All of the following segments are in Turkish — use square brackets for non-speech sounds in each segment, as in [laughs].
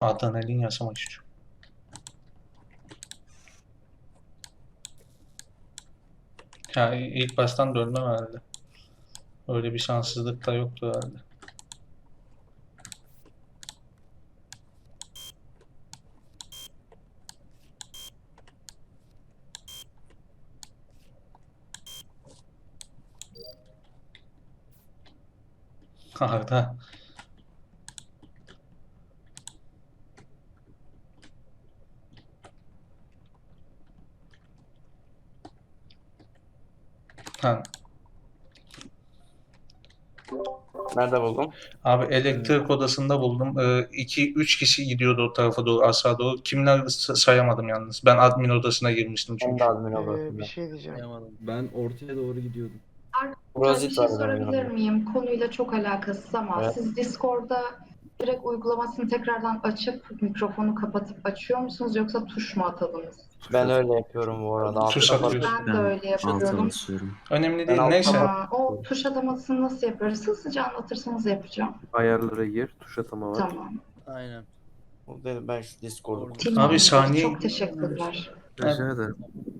Adrenalin yaşamak istiyorum. Ya ilk baştan dönmem herhalde. Öyle bir şanssızlık da yoktu herhalde. Arda. Ha, Nerede buldum? abi elektrik odasında buldum. 2-3 kişi gidiyordu o tarafa doğru, aşağı doğru. Kimler sa- sayamadım yalnız. Ben admin odasına girmiştim Ben çünkü. de admin Ee, odasında. bir şey diyeceğim. Ben ortaya doğru gidiyordum. Ben Rozit bir şey sorabilir miyim? Konuyla çok alakasız ama Evet. siz Discord'da direkt uygulamasını tekrardan açıp mikrofonu kapatıp açıyor musunuz yoksa tuş mu atadınız? Ben öyle yapıyorum bu arada. Tuş atıyorsun. Ben de öyle yapıyorum. Önemli Ben değil. altta Neyse. Aa, o tuş atamasını nasıl yapıyoruz? Hızlıca anlatırsanız yapacağım. Ayarlara gir, tuş atama var. Tamam. Aynen. Bu dedim ben şu Discord'u. Tamamdır. saniye- Çok teşekkürler. Rica ederim.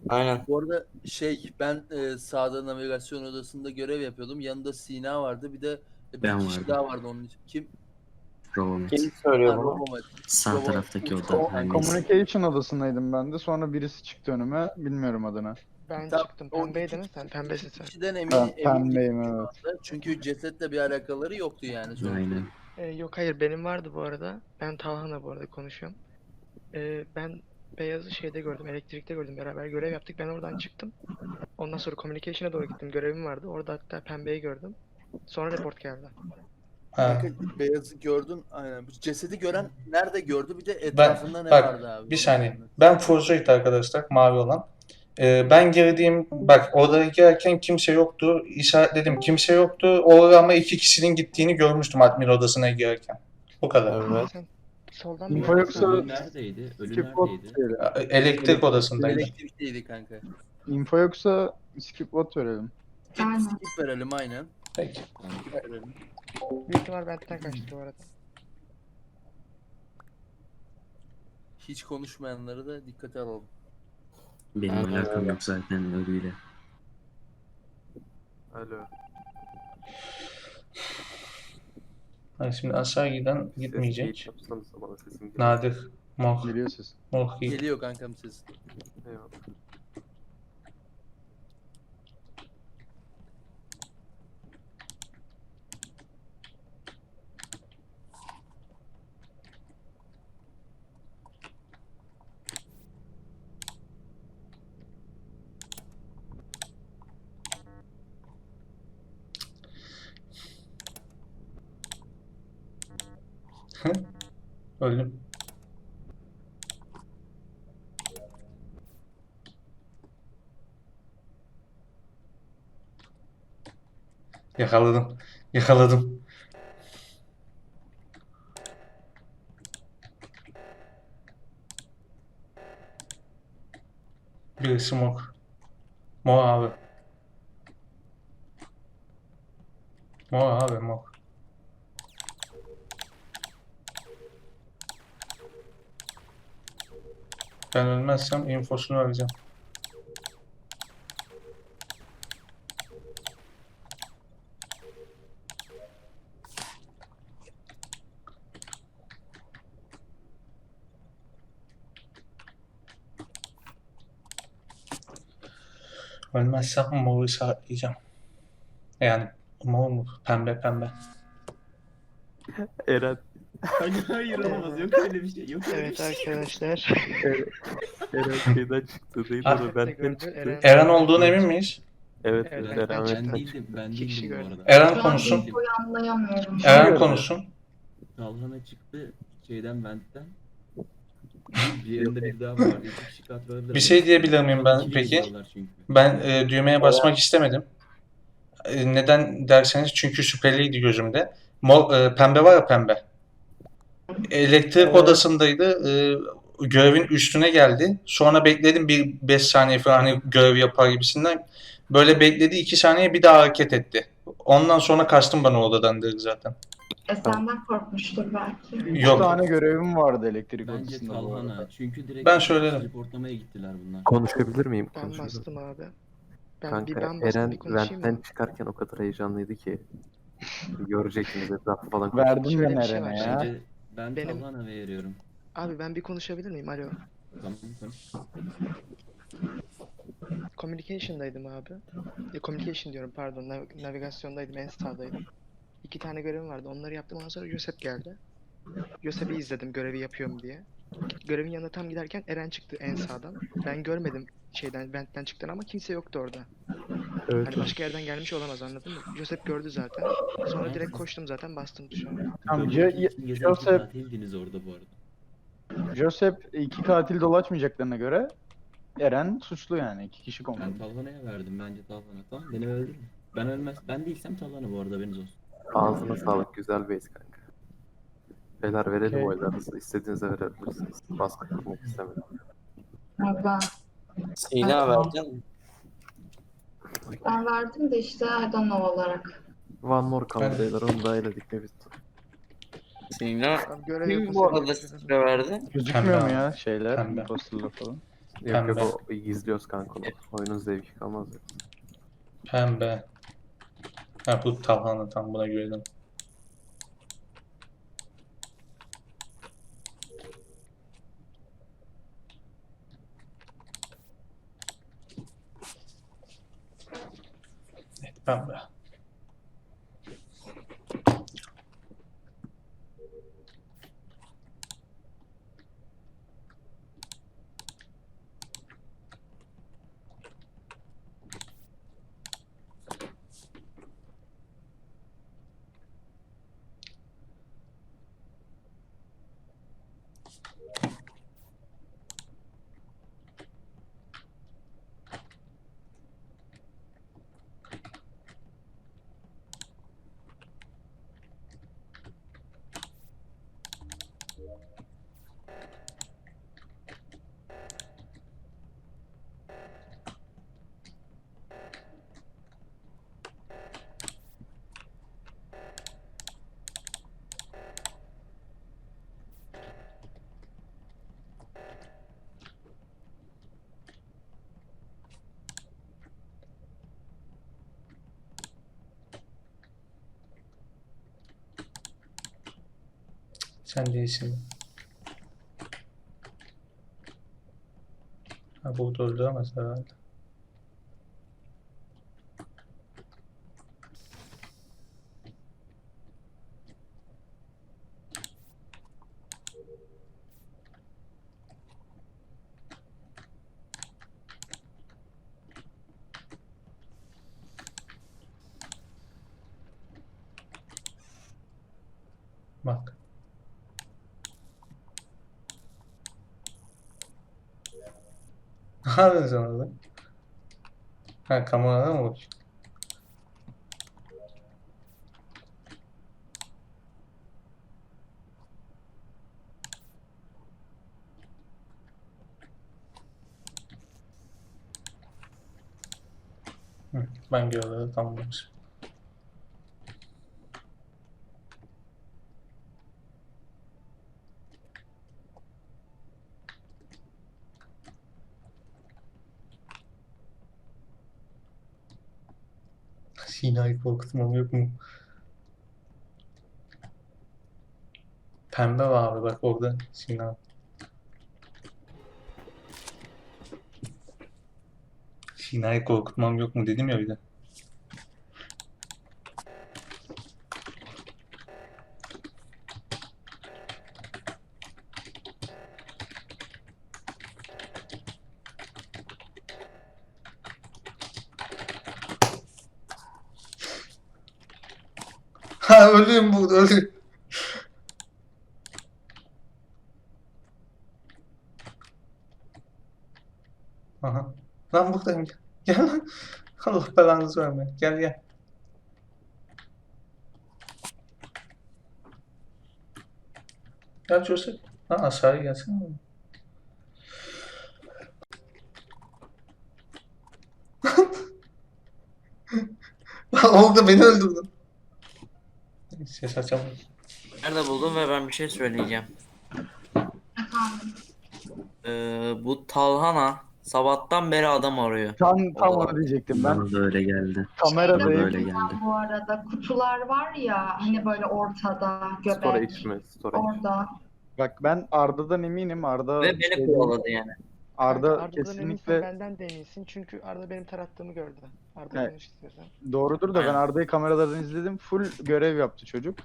Aynen. Bu arada şey ben e, sağda navigasyon odasında görev yapıyordum. Yanında Sina vardı. Bir de bir Ben kişi vardım. daha vardı onun için. Kim? Robomet. Kim söylüyor bunu? Sağ Robomet. taraftaki oda. Her neyse. Communication odasındaydım ben de. Sonra birisi çıktı önüme. Bilmiyorum adını. Ben Tamam, çıktım. o Pembeydin iki- sen. Pembesin sen. Kişiden emin, Ben emin pembeyim, değilim şu evet. anda. Çünkü cesetle bir alakaları yoktu yani. sonuçta. Aynen. Ee, yok hayır benim vardı bu arada. Ben Talhan'la bu arada konuşuyorum. Ee, ben Beyaz'ı şeyde gördüm. Elektrikte gördüm. Beraber görev yaptık. Ben oradan çıktım. Ondan sonra communication'a doğru gittim. Görevim vardı. Orada hatta Pembe'yi gördüm. Sonra report geldi. Ha. Kanka, beyazı gördün. Aynen. Cesedi gören nerede gördü? Bir de etrafında ne bak, vardı abi? Bir saniye. anlat. Ben Forzoid arkadaşlar. Mavi olan. Ee, ben girdiğim, bak odaya girerken kimse yoktu. İşaretledim kimse yoktu. Orada ama iki kişinin gittiğini görmüştüm admin odasına girerken. Bu kadar. Evet. Soldan mı Info gördün? yoksa Ölü neredeydi? Ölü skip neredeydi? verelim. Elektrik odasındaydı. Elektrikteydi kanka. Info yoksa skip vote verelim. Aynen. Skip verelim aynen. Peki. Skip verelim. Büyük ihtimal benden kaçtı bu arada. Hiç konuşmayanları da dikkate alalım. Benim Aynen alakam öyle. yok zaten ölüyle. Alo. Ha, şimdi aşağı giden Ses gitmeyecek. gate yapsanıza bana sesim geliyor. Nadir. Mor. Geliyor ses. Mor. Geliyor kankam ses. Eyvallah. Öldüm. Yakaladım. Yakaladım. Birisi mor. Mor abi. Mor abi mor. Ben ölmezsem infosunu vereceğim. Ölmezsem moru işaretleyeceğim. Yani mor mu? Pembe pembe. Eren, Hayır hayır olamaz. Yok öyle bir şey. Yok öyle bir Evet şey. arkadaşlar. Eren şeyden çıktı değil Ah. mi? Benden Gördü, çıktı. Eren- Eren olduğuna emin miyiz? Evet, Evet, evet, ben Eren. Ben benden değildim. Ben İki kişi değildim bu gördüm. arada. Eren konuşsun. anlayamıyorum. Eren konuşsun. Talhana çıktı şeyden ventten. Bir yerinde bir daha vardı. İki kişi katılabilir. Bir şey diyebilir miyim ben peki? çünkü. Ben e, düğmeye basmak istemedim. E, neden derseniz çünkü şüpheliydi gözümde. Mor, e, pembe var ya pembe. Elektrik odasındaydı. E, görevin üstüne geldi. Sonra bekledim bir 5 saniye falan hani görev yapar gibisinden. Böyle bekledi 2 saniye bir daha hareket etti. Ondan sonra kaçtım ben o odadan direkt zaten. E senden korkmuştur belki. Yok. tane görevim vardı elektrik Bence odasında bu arada. Çünkü direkt Ben söylerim. reportlamaya gittiler bunlar. Konuşabilir miyim? Ben Konuşabilir bastım abi. Ben Kanka bir ben bastım Eren bir konuşayım Vent'ten çıkarken o kadar heyecanlıydı ki. [laughs] Görecektiniz etrafı falan. Verdim Şöyle ben bir şey Eren'e var. ya. Bence ben Benim- Talhan'a veriyorum. Abi ben bir konuşabilir miyim? Alo. Tamam tamam. Communication'daydım abi. E, communication diyorum pardon. nav- navigasyondaydım. En sağdaydım. İki tane görevim vardı. Onları yaptım. Ondan sonra Josep geldi. Josep'i izledim görevi yapıyor mu diye. Görevin yanına tam giderken Eren çıktı en sağdan. Ben görmedim şeyden, ventten çıktığını ama kimse yoktu orada. Evet. Hani başka yerden gelmiş olamaz anladın mı? Josep gördü zaten. Sonra direkt koştum zaten bastım tuşa. Tamam, iki Joseph- katildiniz orada bu arada. Josep iki katil dolaşmayacaklarına göre Eren suçlu yani. iki kişi Ben komando. Talhana'ya verdim bence Talhana. Tamam beni öldürün. Ben ölmez. Ben değilsem Talhana bu arada haberiniz olsun. Ağzına sağlık. Güzel base kanka. Beyler verelim Okey. oylarınızı. İstediğinize verebilirsiniz. Baskı kurmak istemedim. Ben, Sina verdin. ben verdim de işte know olarak. One more kaldı beyler. Onu da eledik mi bitti. Sina görev kim bu arada sıra verdi? Gözükmüyor Pembe mu abi. ya şeyler? Pembe. Imposterlar falan. Yok yok Pembe. o gizliyoruz kanka onu. Oyunun zevki kalmaz. ya. Pembe. Ha bu Talhan'a tam buna güvendim. Evet, Sen değilsin. Ha burada öldüremez herhalde. Bak. Ne yapıyorsun sen orada? Ha kamerada mı bakıyorsun? Ben gördüm tamamlamışım. Sina'yı korkutmam yok mu? Pembe var abi bak orada Sina. Sina'yı korkutmam yok mu dedim ya bir de. Ha ölüyüm burada ölüyüm. Aha. Lan buradayım. Gel lan. Allah belanızı verme. Gel gel. Gel Joseph. Ha aşağıya gelsene. [laughs] Orada beni öldürdün. Ses açamadım. Nerede buldum ve ben bir şey söyleyeceğim. Ee, bu Talhana sabahtan beri adam arıyor. Tam, tam onu diyecektim ben. Bana da öyle geldi. Kameradayım. Böyle geldi. Bu arada kutular var ya hani böyle ortada göbek. Storage mi? Storage. Orada. Bak ben Arda'dan eminim. Arda Ve beni şeyden- kovaladı yani. Arda eminsen kesinlikle benden de eminsin çünkü Arda benim tarattığımı gördü. Arda Evet. istiyorsan. doğrudur da ben Arda'yı kameralardan izledim. Full görev yaptı çocuk.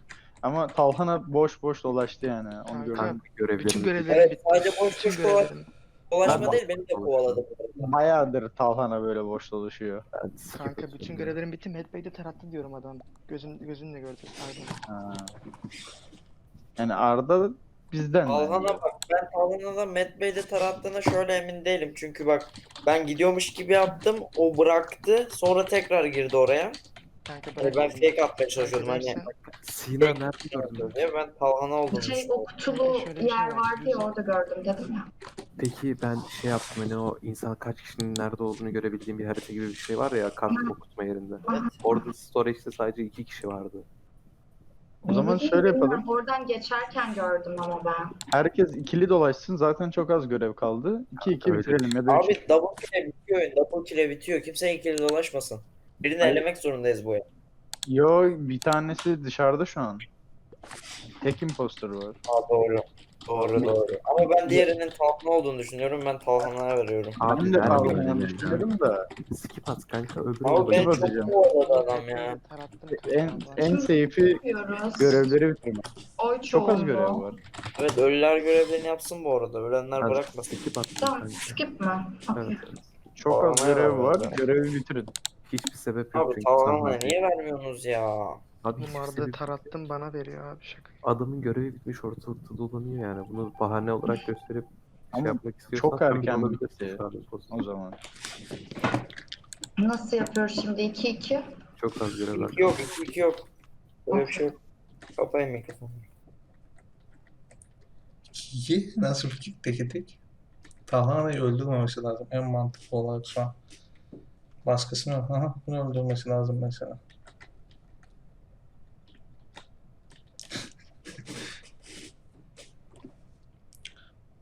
Ama Talhan'a boş boş dolaştı yani. Onu Kanka. gördüm. Bütün görevlerim Evet, sadece boş boş dolaş- görevlerim. Dolaşma Ben- değil beni de kovaladı. Bayağıdır Talhan'a böyle boş dolaşıyor. Kanka bütün görevlerim bitti. Mehmet Bey de tarattı diyorum adam. Gözün gözünle gördü. Pardon. Ha. Yani Arda bizden. Talhan'a bak ben Talhana'da Matt Bey'de tarattığına şöyle emin değilim. Çünkü bak ben gidiyormuş gibi yaptım. O bıraktı. Sonra tekrar girdi oraya. Kanka Hani ben fake atmaya çalışıyordum. Hani Sina nerede gördün? diye ben Talhana olduğunu Şey o kutulu Şöyle bir şey yer var, vardı ya orada gördüm dedim ya. Peki ben şey yaptım hani o insan kaç kişinin nerede olduğunu görebildiğim bir harita gibi bir şey var ya kart okutma yerinde. Orada storage'de sadece iki kişi vardı. O zaman şöyle yapalım. Oradan geçerken gördüm ama ben. Herkes ikili dolaşsın. Zaten çok az görev kaldı. 2-2 Öyle. bitirelim ya da üç. Abi double kill'e bitiyor oyun. Double kill'e bitiyor. Kimse ikili dolaşmasın. Birini Hayır. elemek zorundayız bu oyun. Yo bir tanesi dışarıda şu an. Tek imposter var. Aa doğru. Doğru doğru. Ama ben diğerinin Talhana olduğunu düşünüyorum. Ben Talhana'ya veriyorum. Abi Ben de yanlış düşünüyorum da Skip at kanka öbürü Abi ben çok bakacağım. kovaladı adam ya. En en safe'i Yapıyoruz. görevleri bitirmek. Oy Çok az görev var. Evet ölüler görevlerini yapsın bu arada. Ölenler bırakmasın. Skip at Tamam kanka. skip mi? Okey. Evet. Çok az Talhan'a görev var orada. Görevi bitirin. Hiçbir sebep yok Abi çünkü. Sen- niye vermiyorsunuz ya? Abi hiçbir sebep tarattım bana veriyor abi şaka. Adamın görevi bitmiş ortalıkta dolanıyor yani. Bunu bahane olarak gösterip şey Ama yapmak istiyorsan çok sen bile erken olabilirsin bitti. şu an. O zaman. Nasıl yapıyoruz şimdi? 2-2. Çok az görev var. İki yok, iki, iki yok. Böyle bir şey yok. Kapayın mikrofonu. İyi. Nasıl fikir tek tek? Talhana'yı öldürmemesi lazım. En mantıklı olarak şu an. Baskısını aha, bunu öldürmesi lazım mesela. [laughs]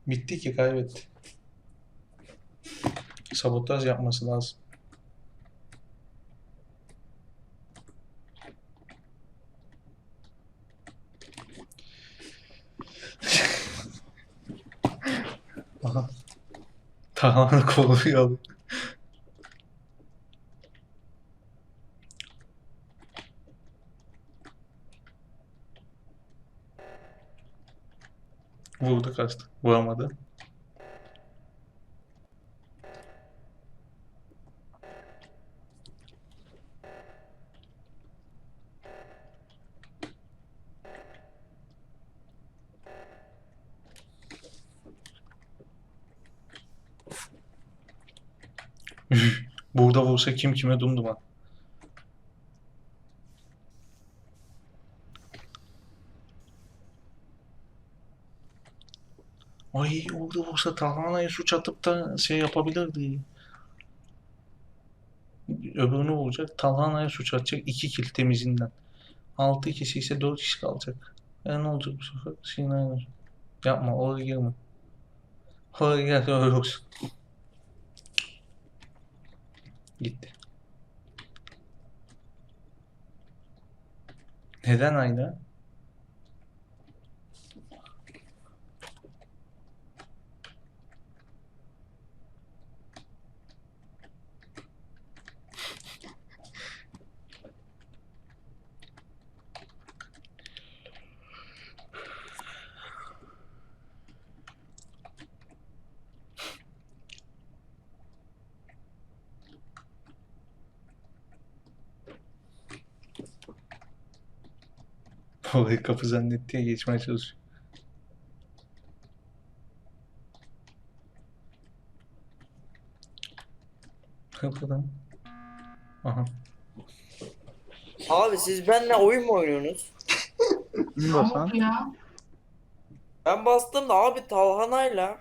Bitti ki kaybetti. Sabotaj yapması lazım. [laughs] Aha. Tahana kovalıyor. Vurdu kaçtı. Vuramadı. Burada vursa kim kime dumduma. Ay orada vursa Talhana'ya suç atıp da şey yapabilirdi. Öbürünü vuracak. Talhana'ya suç atacak. iki kill temizinden. 6 kişi ise 4 kişi kalacak. E ne olacak bu sefer? Sinay olacak. Yapma oraya girme. Oraya gel öyle olsun. Gitti. Neden Ayla? [laughs] Orayı kapı zannetti ya geçmeye çalışıyor. Kapıdan. Aha. Abi siz benimle oyun mu oynuyorsunuz? [laughs] Ya. Ben bastım da abi Talhana'yla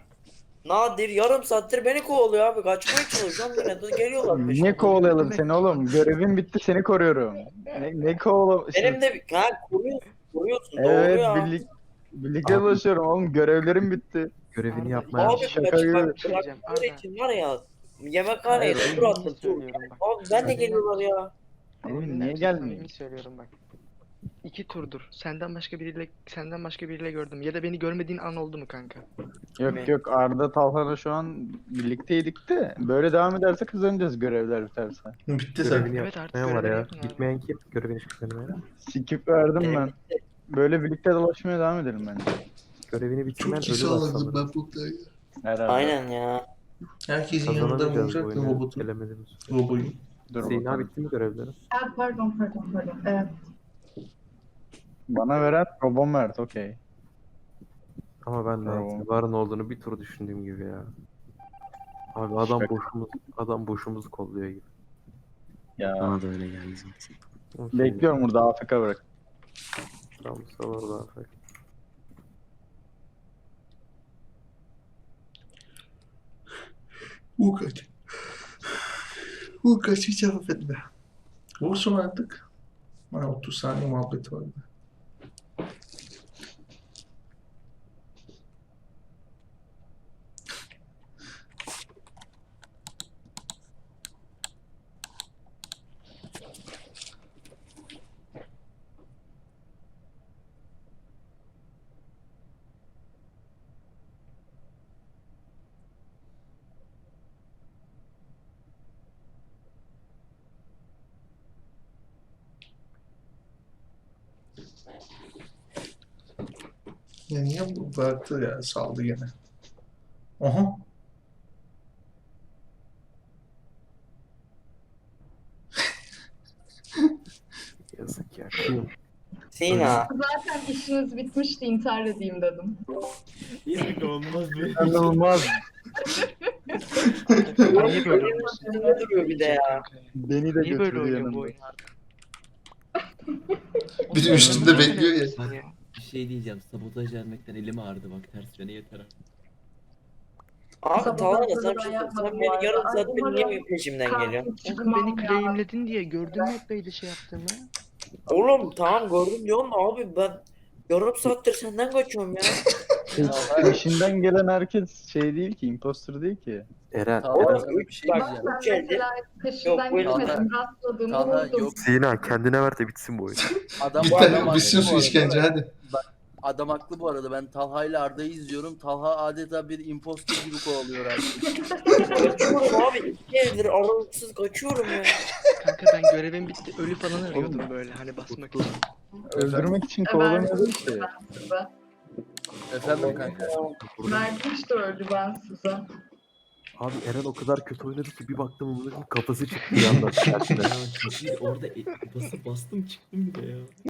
Nadir yarım saattir beni kovalıyor abi. Kaçmaya çalışıyorum yine de geliyorlar Niye peşime. kovalayalım seni oğlum? Görevin bitti seni koruyorum. Ne, ne kovala... Benim de ha koruyorsun. Koruyorsun Evet doğru ya. birlik, birlikte Abi- dolaşıyorum oğlum görevlerim bitti. Görevini yapmaya Abi Şaka gibi. bak şey Arda. için var ya yemekhaneye Hayır, tur attım tur. Abi ben de geliyorlar ya. Oyunda niye gelmiyor? Söylüyorum bak. İki turdur. Senden başka biriyle senden başka biriyle gördüm. Ya da beni görmediğin an oldu mu kanka? Yok Ne? yok Arda Talhan'la şu an birlikteydik de böyle devam ederse kazanacağız görevler biterse. Bitti zaten. görevini Evet, artık yapmayan var görevini ya. yapın abi. Gitmeyen kim? Görevini çıkmayan. Skip verdim ben. Böyle birlikte dolaşmaya devam edelim bence. Görevini bitirmeyen Çok ölü sağladım sanırım. ben bu kadar. Herhalde. Aynen ya. Herkesin yanında Kazanamayacağız bu olacak oyunu. robotun. Elemediğimiz. Roboyu. Dur Sina bakalım. bitti mi görevleri? Ha, pardon pardon pardon. Evet. Bana veren Robon Mert okey. Ama ben de varın olduğunu bir tur düşündüğüm gibi ya. Abi adam Şaka. boşumuz adam boşumuzu kolluyor gibi. Ya. Bana da öyle geldi zaten. Bekliyorum burada AFK bırak. Tamam sabır daha afak. Bu kaç. Bu kaç hiç cevap etme. Vursun artık. Ha, 30 saniye muhabbeti vardı. Ya niye bu bıraktı ya saldı gene. Aha. [laughs] Yazık ya. Sina. Zaten işiniz bitmişti intihar edeyim dedim. İyi olmaz böyle. İnanılmaz. [laughs] Niye böyle duruyor bir de ya. Beni de Niye böyle götürdü bu yanımda. Bir de üstünde bekliyor ya. Bir şey diyeceğim. Sabotaj vermekten elim ağrıdı bak ters yöne yeter artık. Abi Talha ben sen şey sen beni yarım saattir niye peşimden geliyorsun? Oğlum beni claimledin diye gördün mü hep böyle şey yaptığımı? Oğlum tamam gördüm diyorsun da abi ben yarım saattir senden kaçıyorum ya. Pe- Peşinden gelen herkes şey değil ki, imposter değil ki. Eren. Eren. bir şey Bak, diyeceğim. Ben Üç elde- mesela Yok, peşinden bu gitmedim. Talha- Rastladığımı Talha vurdum. yok. Sina kendine ver de bitsin bu oyun. [laughs] Adam, Bitti. adam haklı Bitsin bu arada. işkence hadi. Adam haklı bu arada. Ben Talha ile Arda'yı izliyorum. Talha adeta bir imposter gibi kovalıyor artık. [laughs] kaçıyorum abi. İki eldir aralıksız kaçıyorum ya. Kanka ben görevim bitti. Ölü falan arıyordum böyle hani basmak için. Öldürmek için Evet. kovalamıyordum ki. Efendim kanka. Mert'in işte öldü ben size. Abi Eren o kadar kötü oynadı ki bir baktım onun kafası çıktı bir anda. [laughs] Ya ciddi orada e- basıp bastım çıktım bir de ya.